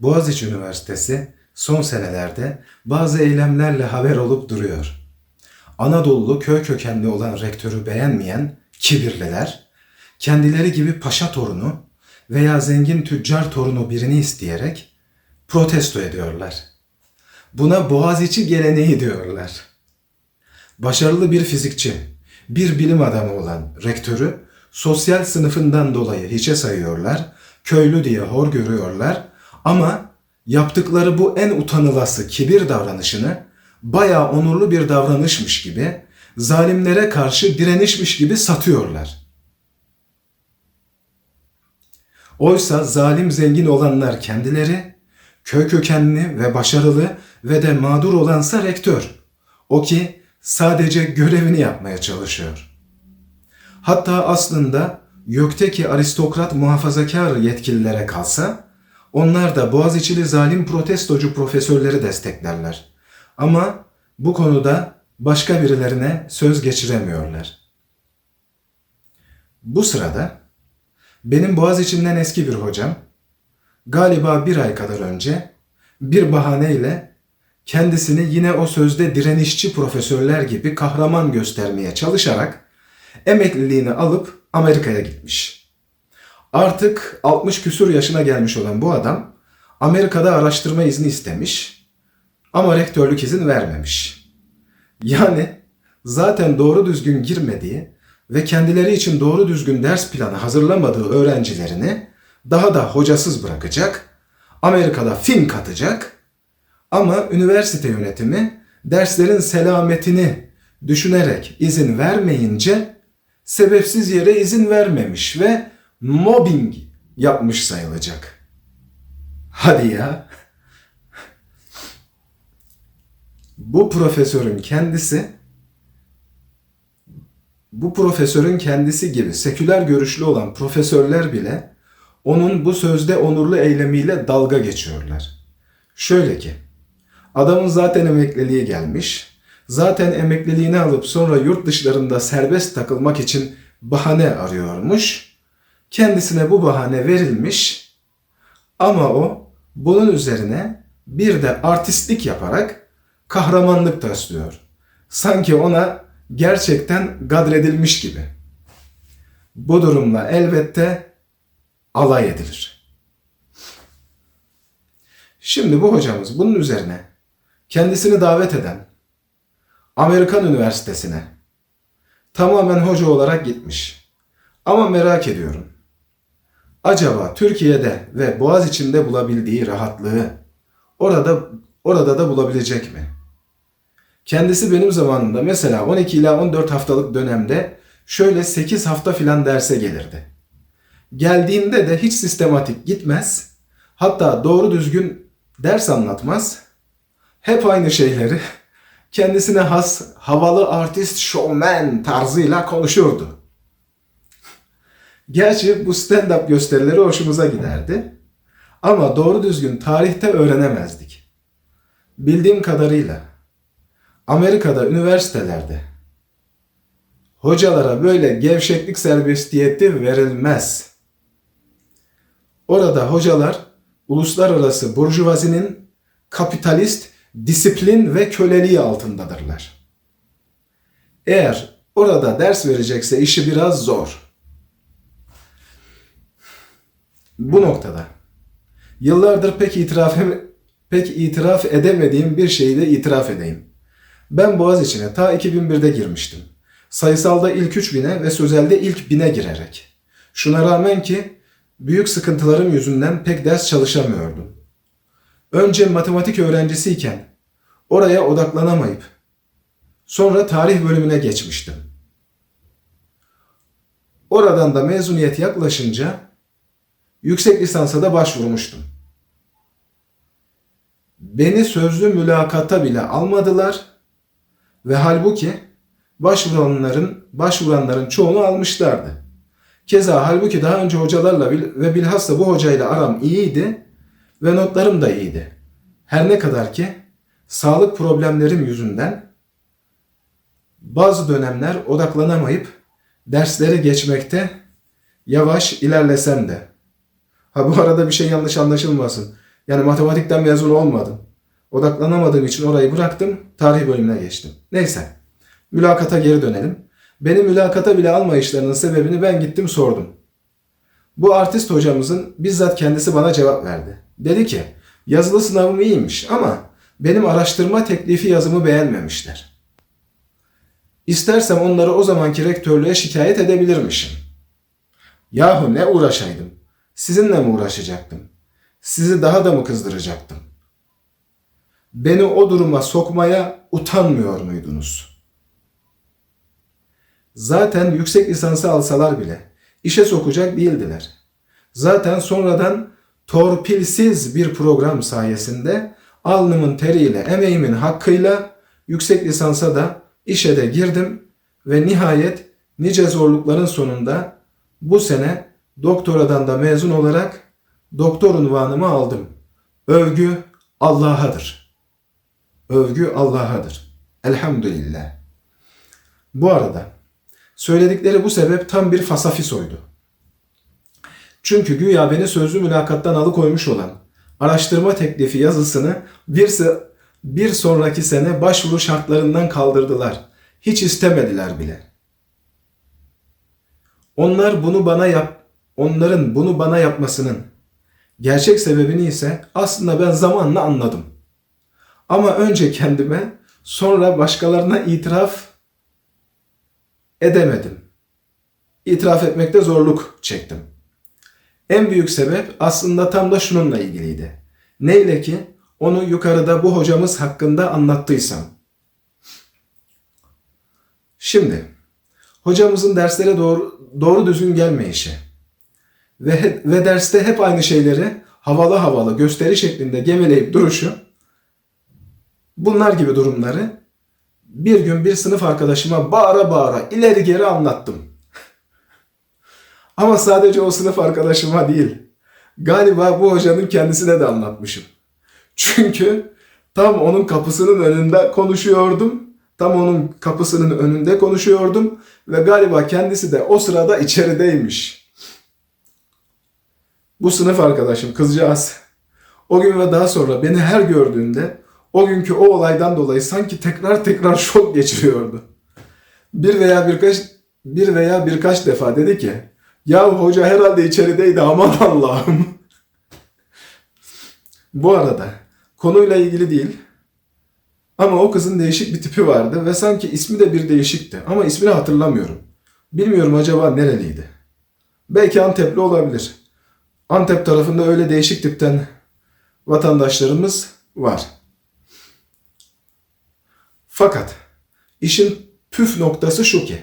Boğaziçi Üniversitesi son senelerde bazı eylemlerle haber olup duruyor. Anadolu köy kökenli olan rektörü beğenmeyen kibirliler, kendileri gibi paşa torunu veya zengin tüccar torunu birini isteyerek protesto ediyorlar. Buna Boğaziçi geleneği diyorlar. Başarılı bir fizikçi, bir bilim adamı olan rektörü sosyal sınıfından dolayı hiçe sayıyorlar, köylü diye hor görüyorlar ama yaptıkları bu en utanılası kibir davranışını bayağı onurlu bir davranışmış gibi, zalimlere karşı direnişmiş gibi satıyorlar. Oysa zalim zengin olanlar kendileri, köy kökenli ve başarılı ve de mağdur olansa rektör. O ki sadece görevini yapmaya çalışıyor. Hatta aslında gökteki aristokrat muhafazakar yetkililere kalsa, onlar da Boğaziçi'li zalim protestocu profesörleri desteklerler. Ama bu konuda başka birilerine söz geçiremiyorlar. Bu sırada benim Boğaziçi'nden eski bir hocam, galiba bir ay kadar önce bir bahaneyle kendisini yine o sözde direnişçi profesörler gibi kahraman göstermeye çalışarak emekliliğini alıp Amerika'ya gitmiş. Artık 60 küsur yaşına gelmiş olan bu adam Amerika'da araştırma izni istemiş ama rektörlük izin vermemiş. Yani zaten doğru düzgün girmediği ve kendileri için doğru düzgün ders planı hazırlamadığı öğrencilerini daha da hocasız bırakacak, Amerika'da film katacak ama üniversite yönetimi derslerin selametini düşünerek izin vermeyince sebepsiz yere izin vermemiş ve mobbing yapmış sayılacak. Hadi ya. Bu profesörün kendisi bu profesörün kendisi gibi seküler görüşlü olan profesörler bile onun bu sözde onurlu eylemiyle dalga geçiyorlar. Şöyle ki, adamın zaten emekliliği gelmiş, zaten emekliliğini alıp sonra yurt dışlarında serbest takılmak için bahane arıyormuş. Kendisine bu bahane verilmiş ama o bunun üzerine bir de artistlik yaparak kahramanlık taslıyor. Sanki ona gerçekten gadredilmiş gibi. Bu durumla elbette alay edilir. Şimdi bu hocamız bunun üzerine kendisini davet eden Amerikan Üniversitesi'ne tamamen hoca olarak gitmiş. Ama merak ediyorum. Acaba Türkiye'de ve Boğaziçi'nde bulabildiği rahatlığı orada orada da bulabilecek mi? Kendisi benim zamanımda mesela 12 ila 14 haftalık dönemde şöyle 8 hafta filan derse gelirdi. Geldiğinde de hiç sistematik gitmez. Hatta doğru düzgün ders anlatmaz. Hep aynı şeyleri kendisine has havalı artist showman tarzıyla konuşurdu. Gerçi bu stand-up gösterileri hoşumuza giderdi. Ama doğru düzgün tarihte öğrenemezdik. Bildiğim kadarıyla Amerika'da üniversitelerde hocalara böyle gevşeklik serbestiyeti verilmez. Orada hocalar uluslararası burjuvazinin kapitalist disiplin ve köleliği altındadırlar. Eğer orada ders verecekse işi biraz zor. Bu noktada yıllardır pek itiraf pek itiraf edemediğim bir şeyi de itiraf edeyim. Ben Boğaziçi'ne ta 2001'de girmiştim. Sayısalda ilk 3000'e ve sözelde ilk 1000'e girerek. Şuna rağmen ki büyük sıkıntılarım yüzünden pek ders çalışamıyordum. Önce matematik öğrencisiyken oraya odaklanamayıp sonra tarih bölümüne geçmiştim. Oradan da mezuniyet yaklaşınca yüksek lisansa da başvurmuştum. Beni sözlü mülakata bile almadılar ve halbuki başvuranların başvuranların çoğunu almışlardı. Keza halbuki daha önce hocalarla ve bilhassa bu hocayla aram iyiydi ve notlarım da iyiydi. Her ne kadar ki sağlık problemlerim yüzünden bazı dönemler odaklanamayıp dersleri geçmekte yavaş ilerlesem de. Ha bu arada bir şey yanlış anlaşılmasın. Yani matematikten mezun olmadım. Odaklanamadığım için orayı bıraktım. Tarih bölümüne geçtim. Neyse. Mülakata geri dönelim. Beni mülakata bile almayışlarının sebebini ben gittim sordum. Bu artist hocamızın bizzat kendisi bana cevap verdi. Dedi ki yazılı sınavım iyiymiş ama benim araştırma teklifi yazımı beğenmemişler. İstersem onları o zamanki rektörlüğe şikayet edebilirmişim. Yahu ne uğraşaydım? Sizinle mi uğraşacaktım? Sizi daha da mı kızdıracaktım? Beni o duruma sokmaya utanmıyor muydunuz? Zaten yüksek lisansı alsalar bile işe sokacak değildiler. Zaten sonradan torpilsiz bir program sayesinde alnımın teriyle, emeğimin hakkıyla yüksek lisansa da işe de girdim ve nihayet nice zorlukların sonunda bu sene doktoradan da mezun olarak doktor unvanımı aldım. Övgü Allah'adır. Övgü Allah'adır. Elhamdülillah. Bu arada söyledikleri bu sebep tam bir fasafisoydu. Çünkü güya beni sözlü mülakattan alıkoymuş olan araştırma teklifi yazısını bir, bir sonraki sene başvuru şartlarından kaldırdılar. Hiç istemediler bile. Onlar bunu bana yap onların bunu bana yapmasının gerçek sebebini ise aslında ben zamanla anladım. Ama önce kendime, sonra başkalarına itiraf edemedim. İtiraf etmekte zorluk çektim. En büyük sebep aslında tam da şununla ilgiliydi. Neyle ki onu yukarıda bu hocamız hakkında anlattıysam. Şimdi hocamızın derslere doğru, doğru düzgün gelmeyişi ve, ve derste hep aynı şeyleri havalı havalı gösteri şeklinde geveleyip duruşu bunlar gibi durumları bir gün bir sınıf arkadaşıma bağıra bağıra ileri geri anlattım. Ama sadece o sınıf arkadaşıma değil. Galiba bu hocanın kendisine de anlatmışım. Çünkü tam onun kapısının önünde konuşuyordum. Tam onun kapısının önünde konuşuyordum ve galiba kendisi de o sırada içerideymiş. Bu sınıf arkadaşım kızcağız o gün ve daha sonra beni her gördüğünde o günkü o olaydan dolayı sanki tekrar tekrar şok geçiriyordu. Bir veya birkaç bir veya birkaç defa dedi ki ya hoca herhalde içerideydi aman Allah'ım. Bu arada konuyla ilgili değil ama o kızın değişik bir tipi vardı ve sanki ismi de bir değişikti ama ismini hatırlamıyorum. Bilmiyorum acaba nereliydi. Belki Antepli olabilir. Antep tarafında öyle değişik tipten vatandaşlarımız var. Fakat işin püf noktası şu ki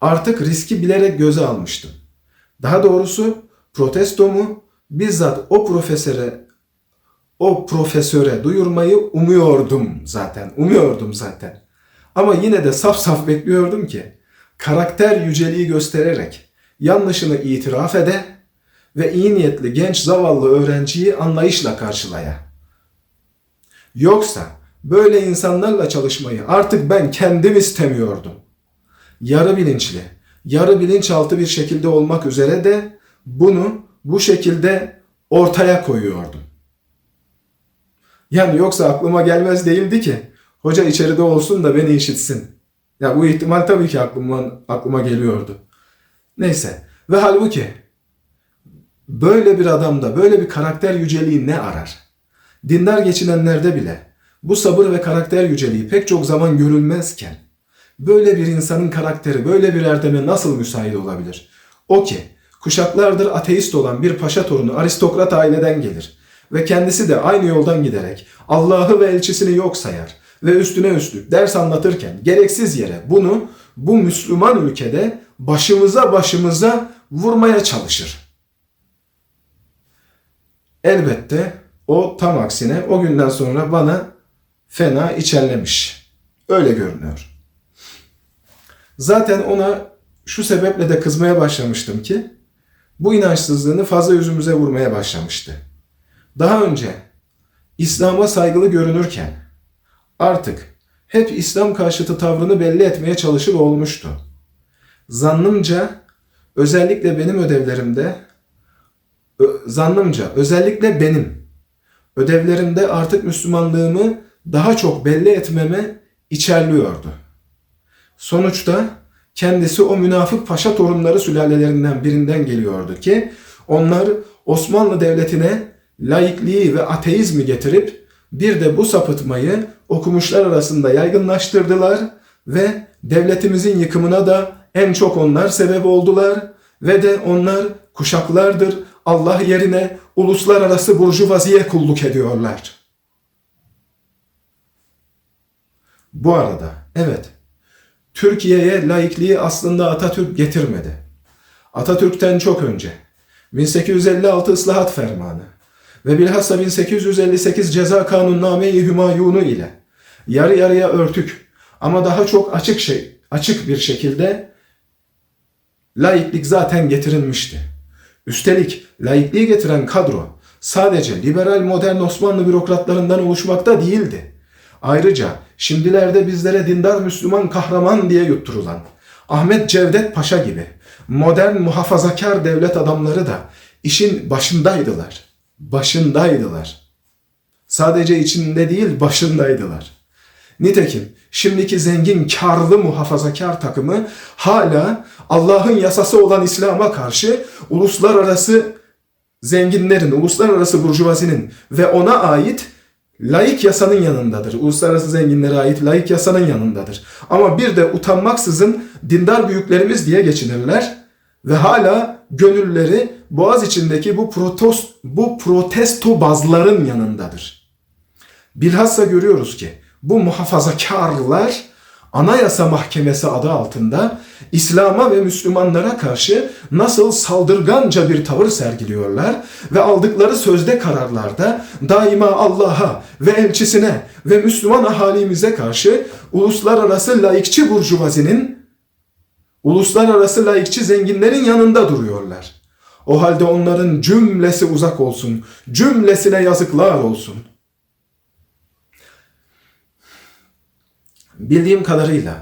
artık riski bilerek göze almıştım. Daha doğrusu protestomu bizzat o profesöre o profesöre duyurmayı umuyordum zaten. Umuyordum zaten. Ama yine de saf saf bekliyordum ki karakter yüceliği göstererek yanlışını itiraf ede ve iyi niyetli genç zavallı öğrenciyi anlayışla karşılaya. Yoksa böyle insanlarla çalışmayı artık ben kendim istemiyordum. Yarı bilinçli, yarı bilinçaltı bir şekilde olmak üzere de bunu bu şekilde ortaya koyuyordum. Yani yoksa aklıma gelmez değildi ki hoca içeride olsun da beni işitsin. Ya bu ihtimal tabii ki aklıma, aklıma geliyordu. Neyse ve halbuki böyle bir adamda böyle bir karakter yüceliği ne arar? Dindar geçinenlerde bile bu sabır ve karakter yüceliği pek çok zaman görülmezken böyle bir insanın karakteri böyle bir erdeme nasıl müsait olabilir? O ki kuşaklardır ateist olan bir paşa torunu aristokrat aileden gelir ve kendisi de aynı yoldan giderek Allah'ı ve elçisini yok sayar ve üstüne üstlük ders anlatırken gereksiz yere bunu bu Müslüman ülkede başımıza başımıza vurmaya çalışır. Elbette o tam aksine o günden sonra bana fena içerlemiş. Öyle görünüyor. Zaten ona şu sebeple de kızmaya başlamıştım ki bu inançsızlığını fazla yüzümüze vurmaya başlamıştı. Daha önce İslam'a saygılı görünürken artık hep İslam karşıtı tavrını belli etmeye çalışır olmuştu. Zannımca özellikle benim ödevlerimde zannımca özellikle benim ödevlerimde artık Müslümanlığımı daha çok belli etmemi içerliyordu. Sonuçta kendisi o münafık paşa torunları sülalelerinden birinden geliyordu ki onlar Osmanlı Devleti'ne laikliği ve ateizmi getirip bir de bu sapıtmayı okumuşlar arasında yaygınlaştırdılar ve devletimizin yıkımına da en çok onlar sebep oldular ve de onlar kuşaklardır Allah yerine uluslararası burjuvaziye kulluk ediyorlar. Bu arada evet Türkiye'ye laikliği aslında Atatürk getirmedi. Atatürk'ten çok önce 1856 Islahat Fermanı ve bilhassa 1858 Ceza Kanunname-i Hümayunu ile yarı yarıya örtük ama daha çok açık şey açık bir şekilde laiklik zaten getirilmişti. Üstelik laikliği getiren kadro sadece liberal modern Osmanlı bürokratlarından oluşmakta değildi. Ayrıca şimdilerde bizlere dindar Müslüman kahraman diye yutturulan Ahmet Cevdet Paşa gibi modern muhafazakar devlet adamları da işin başındaydılar. Başındaydılar. Sadece içinde değil başındaydılar. Nitekim şimdiki zengin karlı muhafazakar takımı hala Allah'ın yasası olan İslam'a karşı uluslararası zenginlerin, uluslararası burjuvazinin ve ona ait laik yasanın yanındadır. Uluslararası zenginlere ait laik yasanın yanındadır. Ama bir de utanmaksızın dindar büyüklerimiz diye geçinirler ve hala gönülleri Boğaz içindeki bu protos, bu protesto bazların yanındadır. Bilhassa görüyoruz ki bu muhafazakarlar Anayasa Mahkemesi adı altında İslam'a ve Müslümanlara karşı nasıl saldırganca bir tavır sergiliyorlar ve aldıkları sözde kararlarda daima Allah'a ve elçisine ve Müslüman ahalimize karşı uluslararası laikçi burjuvazinin uluslararası laikçi zenginlerin yanında duruyorlar. O halde onların cümlesi uzak olsun, cümlesine yazıklar olsun. Bildiğim kadarıyla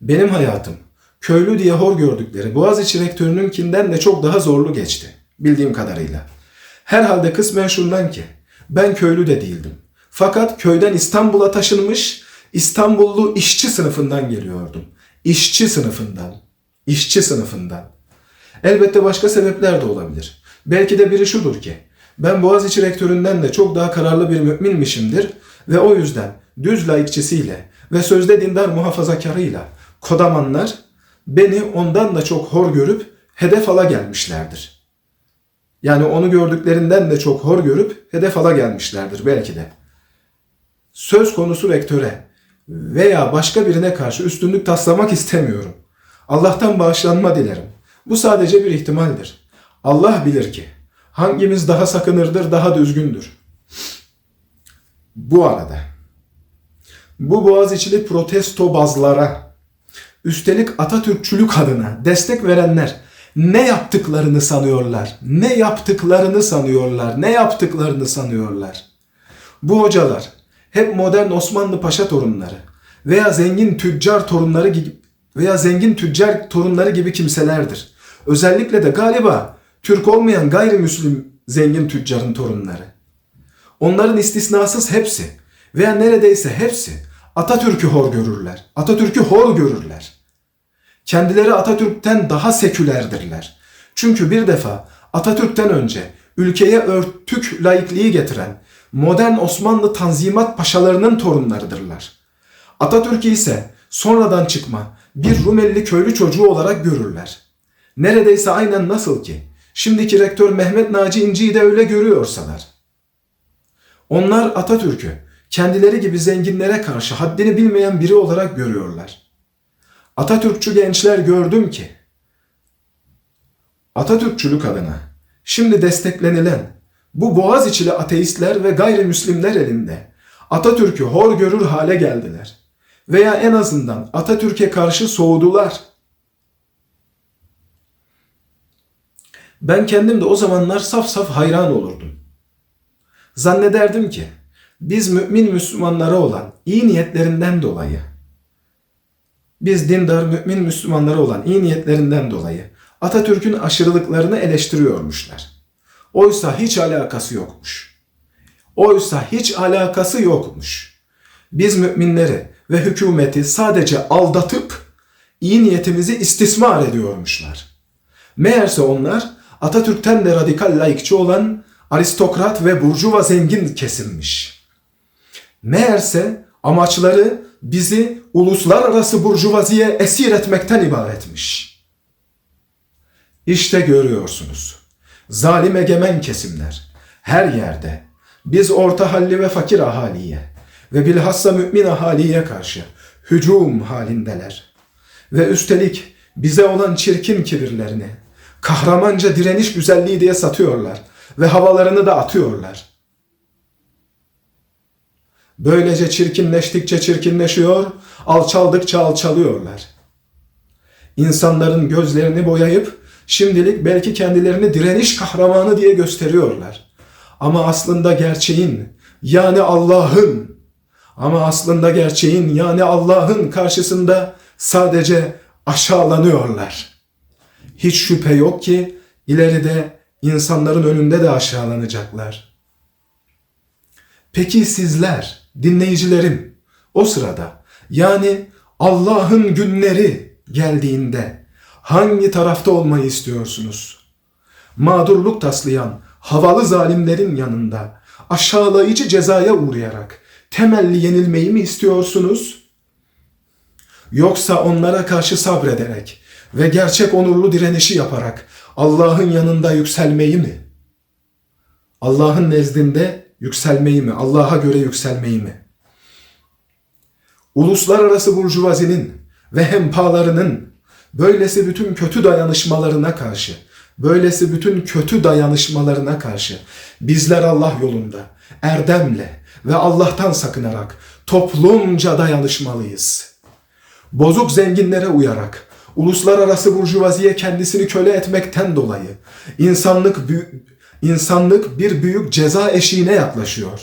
benim hayatım köylü diye hor gördükleri Boğaziçi rektörününkinden de çok daha zorlu geçti. Bildiğim kadarıyla. Herhalde kısmen şundan ki ben köylü de değildim. Fakat köyden İstanbul'a taşınmış İstanbullu işçi sınıfından geliyordum. İşçi sınıfından. İşçi sınıfından. Elbette başka sebepler de olabilir. Belki de biri şudur ki ben Boğaziçi rektöründen de çok daha kararlı bir müminmişimdir ve o yüzden düz laikçisiyle ve sözde dindar muhafazakarıyla kodamanlar beni ondan da çok hor görüp hedef ala gelmişlerdir. Yani onu gördüklerinden de çok hor görüp hedef ala gelmişlerdir belki de. Söz konusu rektöre veya başka birine karşı üstünlük taslamak istemiyorum. Allah'tan bağışlanma dilerim. Bu sadece bir ihtimaldir. Allah bilir ki hangimiz daha sakınırdır, daha düzgündür. Bu arada bu Boğaziçi'li protesto bazlara üstelik Atatürkçülük adına destek verenler ne yaptıklarını sanıyorlar? Ne yaptıklarını sanıyorlar? Ne yaptıklarını sanıyorlar? Bu hocalar hep modern Osmanlı paşa torunları veya zengin tüccar torunları gibi veya zengin tüccar torunları gibi kimselerdir. Özellikle de galiba Türk olmayan gayrimüslim zengin tüccarın torunları. Onların istisnasız hepsi veya neredeyse hepsi Atatürk'ü hor görürler. Atatürk'ü hor görürler. Kendileri Atatürk'ten daha sekülerdirler. Çünkü bir defa Atatürk'ten önce ülkeye örtük laikliği getiren modern Osmanlı tanzimat paşalarının torunlarıdırlar. Atatürk'ü ise sonradan çıkma bir Rumeli köylü çocuğu olarak görürler. Neredeyse aynen nasıl ki şimdiki rektör Mehmet Naci İnci'yi de öyle görüyorsalar. Onlar Atatürk'ü kendileri gibi zenginlere karşı haddini bilmeyen biri olarak görüyorlar. Atatürkçü gençler gördüm ki Atatürkçülük adına şimdi desteklenilen bu boğaz içili ateistler ve gayrimüslimler elinde Atatürk'ü hor görür hale geldiler. Veya en azından Atatürk'e karşı soğudular. Ben kendim de o zamanlar saf saf hayran olurdum. Zannederdim ki biz mümin Müslümanlara olan iyi niyetlerinden dolayı biz dindar mümin Müslümanlara olan iyi niyetlerinden dolayı Atatürk'ün aşırılıklarını eleştiriyormuşlar. Oysa hiç alakası yokmuş. Oysa hiç alakası yokmuş. Biz müminleri ve hükümeti sadece aldatıp iyi niyetimizi istismar ediyormuşlar. Meğerse onlar Atatürk'ten de radikal laikçi olan aristokrat ve burjuva zengin kesimmiş. Meğerse amaçları bizi uluslararası burjuvaziye esir etmekten ibaretmiş. İşte görüyorsunuz. Zalim egemen kesimler her yerde biz orta halli ve fakir ahaliye ve bilhassa mümin ahaliye karşı hücum halindeler. Ve üstelik bize olan çirkin kibirlerini kahramanca direniş güzelliği diye satıyorlar ve havalarını da atıyorlar. Böylece çirkinleştikçe çirkinleşiyor, alçaldıkça alçalıyorlar. İnsanların gözlerini boyayıp şimdilik belki kendilerini direniş kahramanı diye gösteriyorlar. Ama aslında gerçeğin yani Allah'ın ama aslında gerçeğin yani Allah'ın karşısında sadece aşağılanıyorlar. Hiç şüphe yok ki ileride insanların önünde de aşağılanacaklar. Peki sizler, dinleyicilerim, o sırada yani Allah'ın günleri geldiğinde hangi tarafta olmayı istiyorsunuz? Mağdurluk taslayan havalı zalimlerin yanında aşağılayıcı cezaya uğrayarak temelli yenilmeyi mi istiyorsunuz? Yoksa onlara karşı sabrederek ve gerçek onurlu direnişi yaparak Allah'ın yanında yükselmeyi mi? Allah'ın nezdinde yükselmeyi mi? Allah'a göre yükselmeyi mi? Uluslararası burjuvazinin ve hempalarının böylesi bütün kötü dayanışmalarına karşı, böylesi bütün kötü dayanışmalarına karşı bizler Allah yolunda erdemle ve Allah'tan sakınarak toplumca dayanışmalıyız. Bozuk zenginlere uyarak uluslararası burjuvaziye kendisini köle etmekten dolayı insanlık insanlık bir büyük ceza eşiğine yaklaşıyor.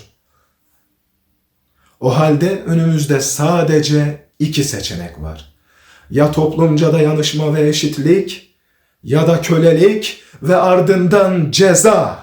O halde önümüzde sadece iki seçenek var. Ya toplumca dayanışma ve eşitlik ya da kölelik ve ardından ceza.